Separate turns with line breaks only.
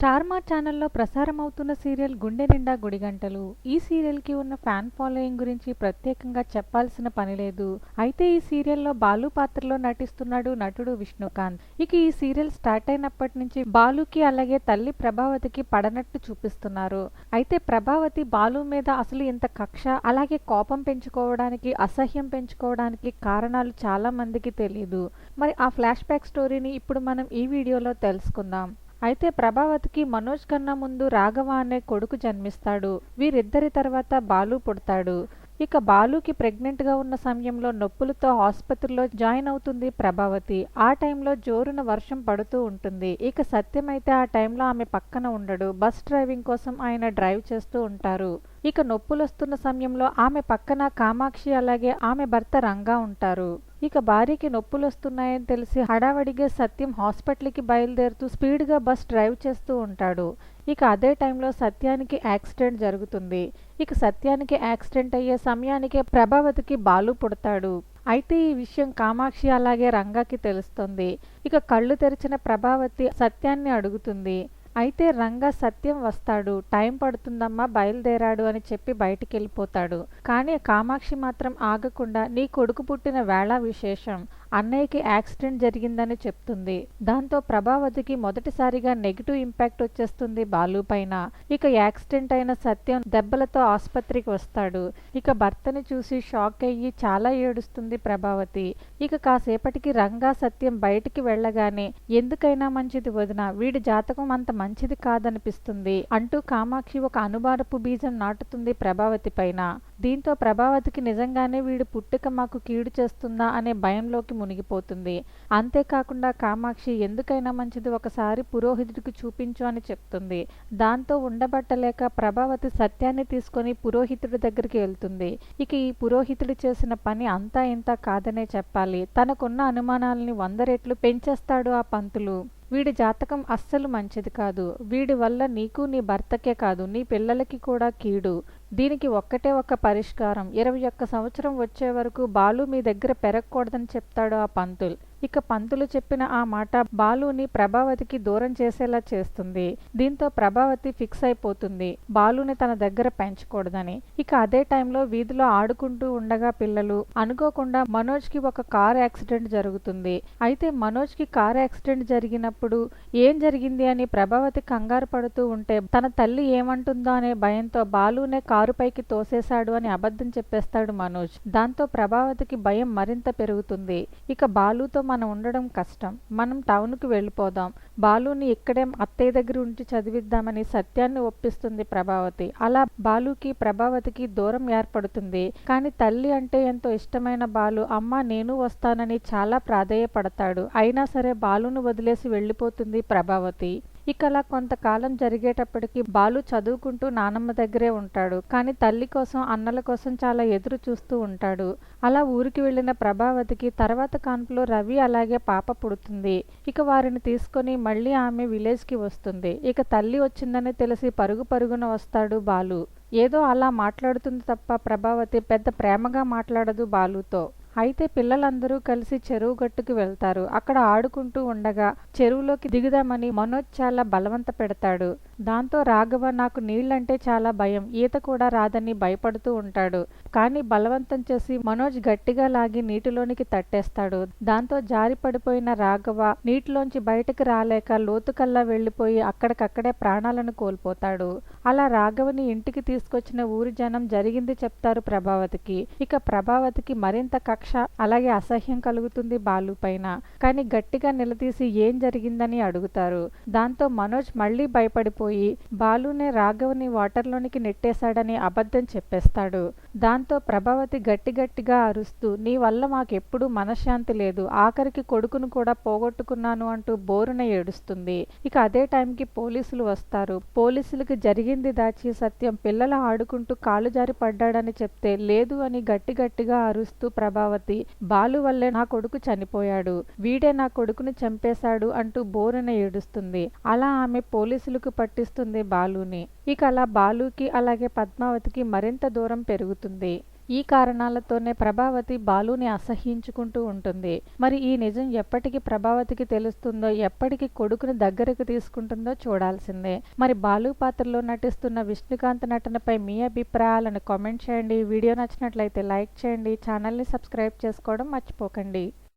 Star మా ఛానల్లో ప్రసారమవుతున్న serial గుండె నిండా గుడిగంటలు ఈ సీరియల్కి ఉన్న ఫ్యాన్ ఫాలోయింగ్ గురించి ప్రత్యేకంగా చెప్పాల్సిన పని లేదు. అయితే ఈ సీరియల్లో బాలు పాత్రలో నటిస్తున్నాడు నటుడు విష్ణుకాంత్. ఇక ఈ సీరియల్ స్టార్ట్ అయినప్పటి నుంచి బాలుకి అలాగే తల్లి ప్రభావతికి పడనట్టు చూపిస్తున్నారు. అయితే ప్రభావతి బాలు మీద అసలు ఇంత కక్ష అలాగే కోపం పెంచుకోవడానికి అసహ్యం పెంచుకోవడానికి కారణాలు చాలా మందికి తెలియదు మరి ఆ ఫ్లాష్ బ్యాక్ స్టోరీని ఇప్పుడు మనం ఈ వీడియోలో తెలుసుకుందాం. అయితే ప్రభావతికి మనోజ్ కన్నా ముందు రాఘవ అనే కొడుకు జన్మిస్తాడు. వీరిద్దరి తర్వాత బాలు పుడతాడు. ఇక బాలుకి ప్రెగ్నెంట్గా ఉన్న సమయంలో నొప్పులతో ఆసుపత్రిలో జాయిన్ అవుతుంది ప్రభావతి. ఆ టైంలో జోరున వర్షం పడుతూ ఉంటుంది. ఇక సత్యం అయితే ఆ టైంలో ఆమె పక్కన ఉండడు. బస్ డ్రైవింగ్ కోసం ఆయన డ్రైవ్ చేస్తూ ఉంటారు. ఇక నొప్పులు వస్తున్న సమయంలో ఆమె పక్కన కామాక్షి అలాగే ఆమె భర్త రంగా ఉంటారు. ఇక భార్యకి నొప్పులు వస్తున్నాయని తెలిసి హడావడిగా సత్యం హాస్పిటల్కి బయలుదేరుతూ స్పీడ్గా బస్ డ్రైవ్ చేస్తూ ఉంటాడు. ఇక అదే టైంలో సత్యానికి యాక్సిడెంట్ జరుగుతుంది. ఇక సత్యానికి యాక్సిడెంట్ అయ్యే సమయానికే ప్రభావతికి బాలు పుడతాడు. అయితే ఈ విషయం కామాక్షి అలాగే రంగాకి తెలుస్తుంది. ఇక కళ్ళు తెరిచిన ప్రభావతి సత్యాన్ని అడుగుతుంది. అయితే రంగా సత్యం వస్తాడు. టైం పడుతుందమ్మా బయలుదేరాడు అని చెప్పి బయటికి వెళ్ళిపోతాడు కానీ కామాక్షి మాత్రం ఆగకుండా నీ కొడుకు పుట్టిన వేళ విశేషం. అన్నయ్యకి యాక్సిడెంట్ జరిగిందని చెప్తుంది. దాంతో ప్రభావతికి మొదటిసారిగా నెగిటివ్ ఇంపాక్ట్ వచ్చేస్తుంది బాలు పైన. ఇక యాక్సిడెంట్ అయిన సత్యం దెబ్బలతో ఆసుపత్రికి వస్తాడు. ఇక భర్తని చూసి షాక్ అయ్యి చాలా ఏడుస్తుంది ప్రభావతి. ఇక కాసేపటికి రంగా సత్యం బయటికి వెళ్ళగానే ఎందుకైనా మంచిది వదిన వీడి జాతకం అంత మంచిది కాదనిపిస్తుంది అంటూ కామాక్షి ఒక అనుబారపు బీజం నాటుతుంది ప్రభావతి పైన. దీంతో ప్రభావతికి నిజంగానే వీడి పుట్టుక మాకు కీడు చేస్తుందా అనే భయంలోకి మునిగిపోతుంది. అంతేకాకుండా కామాక్షి ఎందుకైనా మంచిది ఒకసారి పురోహితుడికి చూపించు అని చెప్తుంది. దాంతో ఉండబట్టలేక ప్రభావతి సత్యాన్ని తీసుకొని పురోహితుడి దగ్గరికి వెళ్తుంది. ఇక ఈ పురోహితుడు చేసిన పని అంతా ఇంత కాదనే చెప్పాలి. తనకున్న అనుమానాలని వంద రెట్లు పెంచేస్తాడు ఆ పంతులు. వీడి జాతకం అస్సలు మంచిది కాదు. వీడి వల్ల నీకు నీ భర్తకే కాదు. నీ పిల్లలకి కూడా కీడు. దీనికి ఒక్కటే ఒక్క పరిష్కారం. ఇరవై ఒక్క సంవత్సరం వచ్చే వరకు బాలు మీ దగ్గర పెరగకూడదని చెప్తాడు ఆ పంతులు. ఇక పంతులు చెప్పిన ఆ మాట బాలుని ప్రభావతికి దూరం చేసేలా చేస్తుంది. దీంతో ప్రభావతి ఫిక్స్ అయిపోతుంది. బాలుని తన దగ్గర పెంచకూడదని. ఇక అదే టైంలో వీధిలో ఆడుకుంటూ ఉండగా పిల్లలు అనుకోకుండా మనోజ్కి ఒక కార్ యాక్సిడెంట్ జరుగుతుంది. అయితే మనోజ్కి కార్ యాక్సిడెంట్ జరిగినప్పుడు ఏం జరిగింది అని ప్రభావతి కంగారు పడుతూ ఉంటే తన తల్లి ఏమంటుందో అనే భయంతో బాలునే కారు పైకి తోసేశాడు అని అబద్ధం చెప్పేస్తాడు మనోజ్. దాంతో ప్రభావతికి భయం మరింత పెరుగుతుంది. ఇక బాలుతో మనం ఉండడం కష్టం. మనం టౌన్కి వెళ్ళిపోదాం. బాలుని ఇక్కడే అత్తయ్య దగ్గర ఉంచి చదివిద్దామని సత్యాన్ని ఒప్పిస్తుంది ప్రభావతి. అలా బాలుకి ప్రభావతికి దూరం ఏర్పడుతుంది. కానీ తల్లి అంటే ఎంతో ఇష్టమైన బాలు అమ్మ నేను వస్తానని చాలా ప్రాధేయపడతాడు. అయినా సరే బాలును వదిలేసి వెళ్ళిపోతుంది ప్రభావతి. ఇక అలా కొంతకాలం జరిగేటప్పటికి బాలు చదువుకుంటూ నానమ్మ దగ్గరే ఉంటాడు. కానీ తల్లి కోసం అన్నల కోసం చాలా ఎదురు చూస్తూ ఉంటాడు. అలా ఊరికి వెళ్ళిన ప్రభావతికి తర్వాత కాన్పులో రవి అలాగే పాప పుడుతుంది. ఇక వారిని తీసుకొని మళ్ళీ ఆమె విలేజ్కి వస్తుంది. ఇక తల్లి వచ్చిందని తెలిసి పరుగు పరుగున వస్తాడు బాలు. ఏదో అలా మాట్లాడుతుంది తప్ప ప్రభావతి పెద్ద ప్రేమగా మాట్లాడదు బాలుతో. అయితే పిల్లలందరూ కలిసి చెరువు గట్టుకు వెళ్తారు. అక్కడ ఆడుకుంటూ ఉండగా చెరువులోకి దిగుదామని మనోజ్ చాలా బలవంత పెడతాడు. దాంతో రాఘవ నాకు నీళ్ళంటే చాలా భయం. ఈత కూడా రాదని భయపడుతూ ఉంటాడు. కానీ బలవంతం చేసి మనోజ్ గట్టిగా లాగి నీటిలోనికి తట్టేస్తాడు. దాంతో జారి పడిపోయిన రాఘవ నీటిలోంచి బయటకు రాలేక లోతుకల్లా వెళ్ళిపోయి అక్కడికక్కడే ప్రాణాలను కోల్పోతాడు. అలా రాఘవని ఇంటికి తీసుకొచ్చిన ఊరి జనం జరిగింది చెప్తారు ప్రభావతికి. ఇక ప్రభావతికి మరింత కక్ష అలాగే అసహ్యం కలుగుతుంది బాలు పైన. కానీ గట్టిగా నిలదీసి ఏం జరిగిందని అడుగుతారు. దాంతో మనోజ్ మళ్ళీ భయపడిపోయి బాలునే రాఘవని వాటర్లోనికి నెట్టేశాడని అబద్ధం చెప్పేస్తాడు. దాంతో ప్రభావతి గట్టి గట్టిగా అరుస్తూ నీ వల్ల మాకెప్పుడూ మనశ్శాంతి లేదు. ఆఖరికి కొడుకును కూడా పోగొట్టుకున్నాను అంటూ బోరున ఏడుస్తుంది. ఇక అదే టైంకి పోలీసులు వస్తారు. పోలీసులకు జరిగింది దాచి సత్యం పిల్లలు ఆడుకుంటూ కాలు జారి పడ్డాడని చెప్తే లేదు అని గట్టి గట్టిగా అరుస్తూ ప్రభావతి బాలు వల్లే నా కొడుకు చనిపోయాడు. వీడే నా కొడుకుని చంపేశాడు అంటూ బోరున ఏడుస్తుంది. అలా ఆమె పోలీసులకు పట్టిస్తుంది బాలుని. ఇక అలా బాలుకి అలాగే పద్మావతికి మరింత దూరం పెరుగుతుంది. ఈ కారణాలతోనే ప్రభావతి బాలుని అసహ్యించుకుంటూ ఉంటుంది. మరి ఈ నిజం ఎప్పటికి ప్రభావతికి తెలుస్తుందో ఎప్పటికి కొడుకుని దగ్గరకు తీసుకుంటుందో చూడాల్సిందే. మరి బాలు పాత్రలో నటిస్తున్న విష్ణుకాంత్ నటనపై మీ అభిప్రాయాలను కామెంట్ చేయండి. వీడియో నచ్చినట్లయితే లైక్ చేయండి. ఛానల్ని సబ్స్క్రైబ్ చేసుకోవడం మర్చిపోకండి.